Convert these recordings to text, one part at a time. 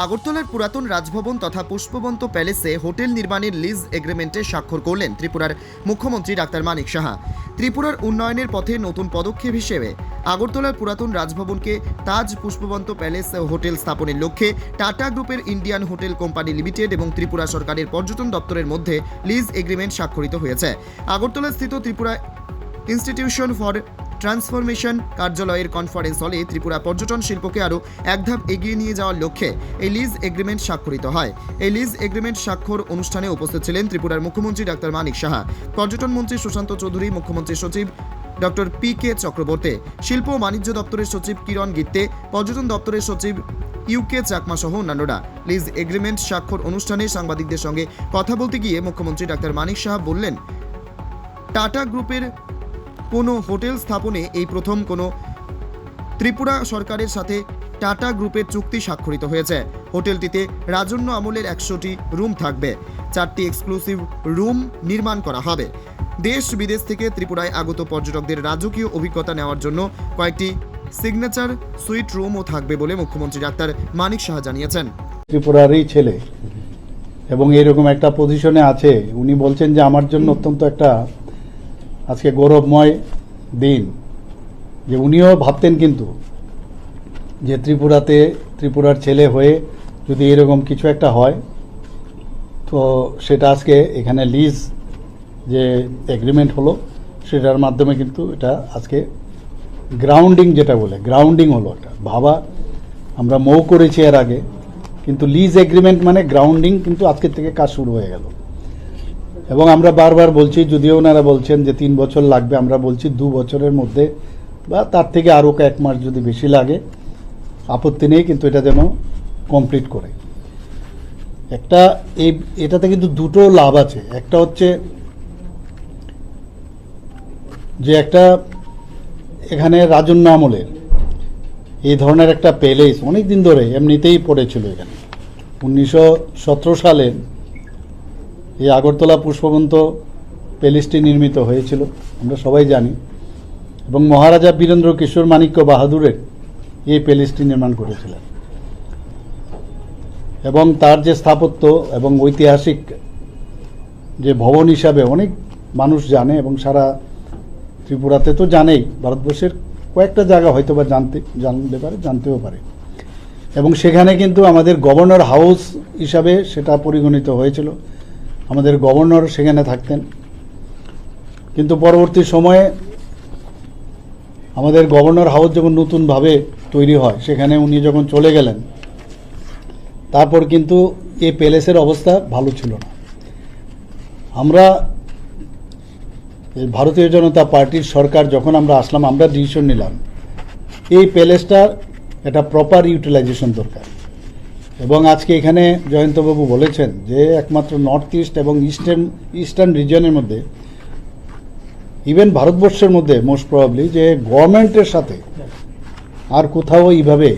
আগরতলার পুরাতন রাজভবন তথা পুষ্পবন্ত প্যালেসে হোটেল নির্মাণের লিজ এগ্রিমেন্টে স্বাক্ষর করলেন ত্রিপুরার মুখ্যমন্ত্রী ডাক্তার মানিক সাহা। ত্রিপুরার উন্নয়নের পথে নতুন পদক্ষেপ হিসেবে আগরতলার পুরাতন রাজভবনকে তাজ পুষ্পবন্ত প্যালেস হোটেল স্থাপনের লক্ষ্যে টাটা গ্রুপের ইন্ডিয়ান হোটেল কোম্পানি লিমিটেড এবং ত্রিপুরা সরকারের পর্যটন দপ্তরের মধ্যে লিজ এগ্রিমেন্ট স্বাক্ষরিত হয়েছে। আগরতলা স্থিত ত্রিপুরা ইনস্টিটিউশন ফর ট্রান্সফরমেশন কার্যালয়ের কনফারেন্স হলে ত্রিপুরা পর্যটন শিল্পকে আরও এক ধাপ এগিয়ে নিয়ে যাওয়ার লক্ষ্যে এই লিজ এগ্রিমেন্ট স্বাক্ষরিত হয়। এই লিজ এগ্রিমেন্ট স্বাক্ষর অনুষ্ঠানে উপস্থিত ছিলেন ত্রিপুরার মুখ্যমন্ত্রী ডাক্তার মানিক সাহা, পর্যটন মন্ত্রী সুশান্ত চৌধুরী, মুখ্যমন্ত্রী সচিব ডক্টর পি কে চক্রবর্তী, শিল্প ও বাণিজ্য দপ্তরের সচিব কিরণ গিত্তে, পর্যটন দপ্তরের সচিব ইউকে চাকমা সহ অন্যান্যরা। লিজ এগ্রিমেন্ট স্বাক্ষর অনুষ্ঠানে সাংবাদিকদের সঙ্গে কথা বলতে গিয়ে মুখ্যমন্ত্রী ডাক্তার মানিক সাহা বললেন, টাটা গ্রুপের কোনো হোটেল স্থাপনে এই প্রথম কোনো ত্রিপুরা সরকারের সাথে টাটা গ্রুপের চুক্তি স্বাক্ষরিত হয়েছে। হোটেলটিতে রাজন্য আমলের একশোটি রুম থাকবে। চারটি এক্সক্লুসিভ রুম নির্মাণ করা হবে। দেশ বিদেশ থেকে ত্রিপুরায় আগত পর্যটকদের রাজকীয় অভিজ্ঞতা নেওয়ার জন্য কয়েকটি সিগনেচার সুইট রুমও থাকবে বলে মুখ্যমন্ত্রী ডাক্তার মানিক সাহা জানিয়েছেন। ত্রিপুরারই ছেলে এবং এরকম একটা পজিশনে আছে। উনি বলছেন যে, আমার জন্য অত্যন্ত একটা আজকে গৌরবময় দিন, যে উনিও ভাবতেন কিন্তু যে ত্রিপুরাতে ত্রিপুরার ছেলে হয়ে যদি এরকম কিছু একটা হয়, তো সেটা আজকে এখানে লিজ যে এগ্রিমেন্ট হলো, সেটার মাধ্যমে কিন্তু এটা আজকে গ্রাউন্ডিং যেটা বলে গ্রাউন্ডিং হলো একটা ভাবা, আমরা মৌ করেছি এর আগে, কিন্তু লিজ এগ্রিমেন্ট মানে গ্রাউন্ডিং কিন্তু আজকের থেকে কাজ শুরু হয়ে গেল। এবং আমরা বারবার বলছি, যদিও ওনারা বলছেন যে তিন বছর লাগবে, আমরা বলছি দু বছরের মধ্যে, বা তার থেকে আরও কয়েক মাস যদি বেশি লাগে, আপত্তি নেই, কিন্তু এটা যেন কমপ্লিট করে। একটা, এই, এটাতে কিন্তু দুটো লাভ আছে। একটা হচ্ছে যে একটা, এখানে রাজন্য আমলের এই ধরনের একটা প্যালেস অনেক দিন ধরে এমনিতেই পড়েছিল এখানে। উনিশশো সতেরো সালে এই আগরতলা পুষ্পবন্ত প্যালেসটি নির্মিত হয়েছিল, আমরা সবাই জানি। এবং মহারাজা বীরেন্দ্র কিশোর মাণিক্য বাহাদুরের এই প্যালেসটি নির্মাণ করেছিলেন। এবং তার যে স্থাপত্য এবং ঐতিহাসিক যে ভবন হিসাবে অনেক মানুষ জানে এবং সারা ত্রিপুরাতে তো জানেই, ভারতবর্ষের কয়েকটা জায়গা হয়তো বা জানতে জানতে পারে, জানতেও পারে। এবং সেখানে কিন্তু আমাদের গভর্নর হাউস হিসাবে সেটা পরিগণিত হয়েছিল। আমাদের গভর্নর সেখানে থাকতেন। কিন্তু পরবর্তী সময়ে আমাদের গভর্নর হাউস যখন নতুনভাবে তৈরি হয়, সেখানে উনি যখন চলে গেলেন, তারপর কিন্তু এই প্যালেসের অবস্থা ভালো ছিল না। আমরা, ভারতীয় জনতা পার্টির সরকার যখন আমরা আসলাম, আমরা ডিসিশন নিলাম, এই প্যালেসটার একটা প্রপার ইউটিলাইজেশন দরকার। এবং আজকে এখানে জয়ন্তবাবু বলেছেন যে একমাত্র নর্থ ইস্ট এবং ইস্টার্ন ইস্টার্ন রিজনের মধ্যে, ইভেন ভারতবর্ষের মধ্যে মোস্ট প্রবাবলি, যে গভর্নমেন্টের সাথে আর কোথাও এইভাবে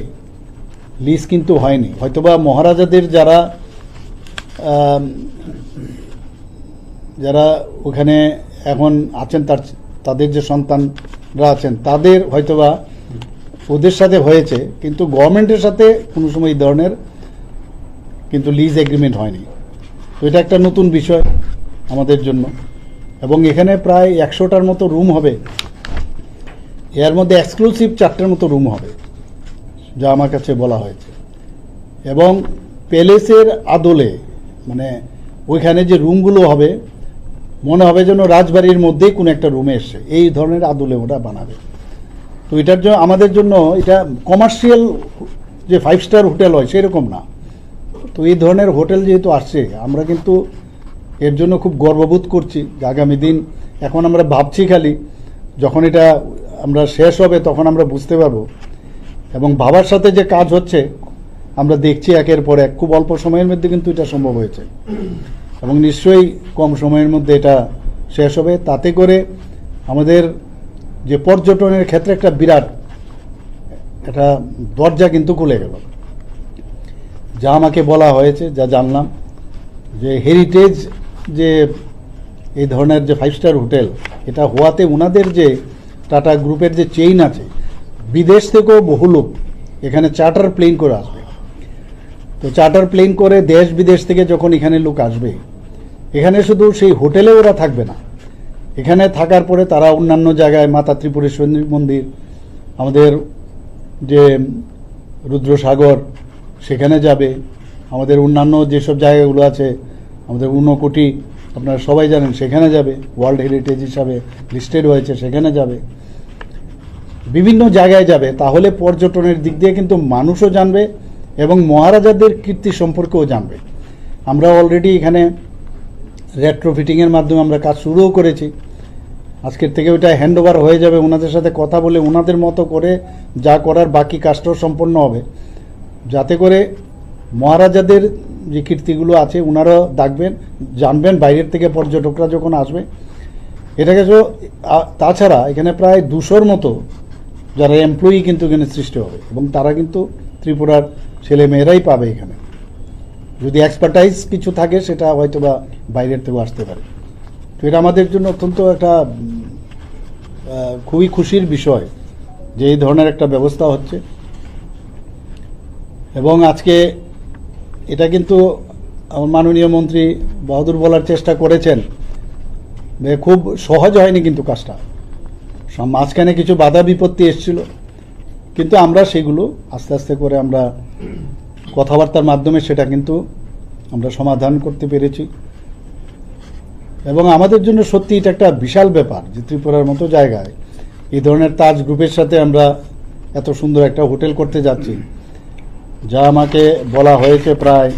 লিজ কিন্তু হয়নি। হয়তোবা মহারাজাদের যারা যারা ওখানে এখন আছেন, তার, তাদের যে সন্তানরা আছেন, তাদের হয়তোবা ওদের সাথে হয়েছে, কিন্তু গভর্নমেন্টের সাথে কোনো সময় এই ধরনের কিন্তু লিজ এগ্রিমেন্ট হয়নি। তো এটা একটা নতুন বিষয় আমাদের জন্য। এবং এখানে প্রায় একশোটার মতো রুম হবে। এর মধ্যে এক্সক্লুসিভ চারটের মতো রুম হবে, যা আমার কাছে বলা হয়েছে। এবং প্যালেসের আদলে মানে ওইখানে যে রুমগুলো হবে, মনে হবে যেন রাজবাড়ির মধ্যেই কোনো একটা রুমে এসছে। এই ধরনের আদলে ওটা বানাবে। তো এটার জন্য আমাদের জন্য এটা কমার্শিয়াল যে ফাইভ স্টার হোটেল হয়, সেরকম না। তো এই ধরনের হোটেল যেহেতু আসছে, আমরা কিন্তু এর জন্য খুব গর্ববোধ করছি যে আগামী দিন, এখন আমরা ভাবছি খালি যখন এটা আমরা শেষ হবে তখন আমরা বুঝতে পারব। এবং ভাবার সাথে যে কাজ হচ্ছে, আমরা দেখছি একের পর এক, খুব অল্প সময়ের মধ্যে কিন্তু এটা সম্ভব হয়েছে। এবং নিশ্চয়ই কম সময়ের মধ্যে এটা শেষ হবে। তাতে করে আমাদের যে পর্যটনের ক্ষেত্রে একটা বিরাট, একটা দরজা কিন্তু খুলে গেল। যা আমাকে বলা হয়েছে, যা জানলাম, যে হেরিটেজ যে এই ধরনের যে ফাইভ স্টার হোটেল এটা হওয়াতে ওনাদের যে টাটা গ্রুপের যে চেইন আছে, বিদেশ থেকেও বহু লোক এখানে চার্টার প্লেন করে আসবে। তো চার্টার প্লেন করে দেশ বিদেশ থেকে যখন এখানে লোক আসবে, এখানে শুধু সেই হোটেলে ওরা থাকবে না। এখানে থাকার পরে তারা অন্যান্য জায়গায় মাতা ত্রিপুরেশ্বরী মন্দির, আমাদের যে রুদ্রসাগর সেখানে যাবে। আমাদের অন্যান্য যেসব জায়গাগুলো আছে, আমাদের ঊনকোটি আপনারা সবাই জানেন, সেখানে যাবে। ওয়ার্ল্ড হেরিটেজ হিসাবে লিস্টেড হয়েছে, সেখানে যাবে। বিভিন্ন জায়গায় যাবে। তাহলে পর্যটনের দিক দিয়ে কিন্তু মানুষও জানবে এবং মহারাজাদের কীর্তি সম্পর্কেও জানবে। আমরা অলরেডি এখানে রেট্রোফিটিংয়ের মাধ্যমে আমরা কাজ শুরুও করেছি। আজকের থেকে ওটা হ্যান্ড ওভার হয়ে যাবে। ওনাদের সাথে কথা বলে, ওনাদের মতো করে যা করার বাকি কাজটাও সম্পন্ন হবে। যাতে করে মহারাজাদের যে কীর্তিগুলো আছে ওনারাও দেখবেন, জানবেন বাইরের থেকে পর্যটকরা যখন আসবে। এটাকে তো তাছাড়া এখানে প্রায় দুশোর মতো যারা এমপ্লয়ি কিন্তু এখানে সৃষ্টি হবে এবং তারা কিন্তু ত্রিপুরার ছেলে মেয়েরাই পাবে এখানে। যদি এক্সপার্টাইজ কিছু থাকে, সেটা হয়তো বা বাইরের থেকেও আসতে পারে। তো এটা আমাদের জন্য অত্যন্ত একটা খুবই খুশির বিষয় যে এই ধরনের একটা ব্যবস্থা হচ্ছে। এবং আজকে এটা কিন্তু আমার মাননীয় মন্ত্রী বাহাদুর বলার চেষ্টা করেছেন খুব সহজ হয়নি কিন্তু কাজটা। সব মাঝখানে কিছু বাধা বিপত্তি এসেছিল। কিন্তু আমরা সেগুলো আস্তে আস্তে করে আমরা কথাবার্তার মাধ্যমে সেটা কিন্তু আমরা সমাধান করতে পেরেছি। এবং আমাদের জন্য সত্যি এটা একটা বিশাল ব্যাপার যে ত্রিপুরার মতো জায়গায় এই ধরনের তাজ গ্রুপের সাথে আমরা এত সুন্দর একটা হোটেল করতে যাচ্ছি। যা আমাকে বলা হয়েছে প্রায়,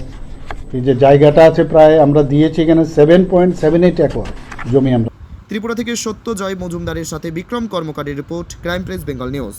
এই যে জায়গাটা আছে প্রায়, আমরা দিয়েছি এখানে seven point seven eight acre জমি আমরা। ত্রিপুরা থেকে সত্য জয় মজুমদারের সাথে Bikram কর্মকারী report, crime press, Bengal news.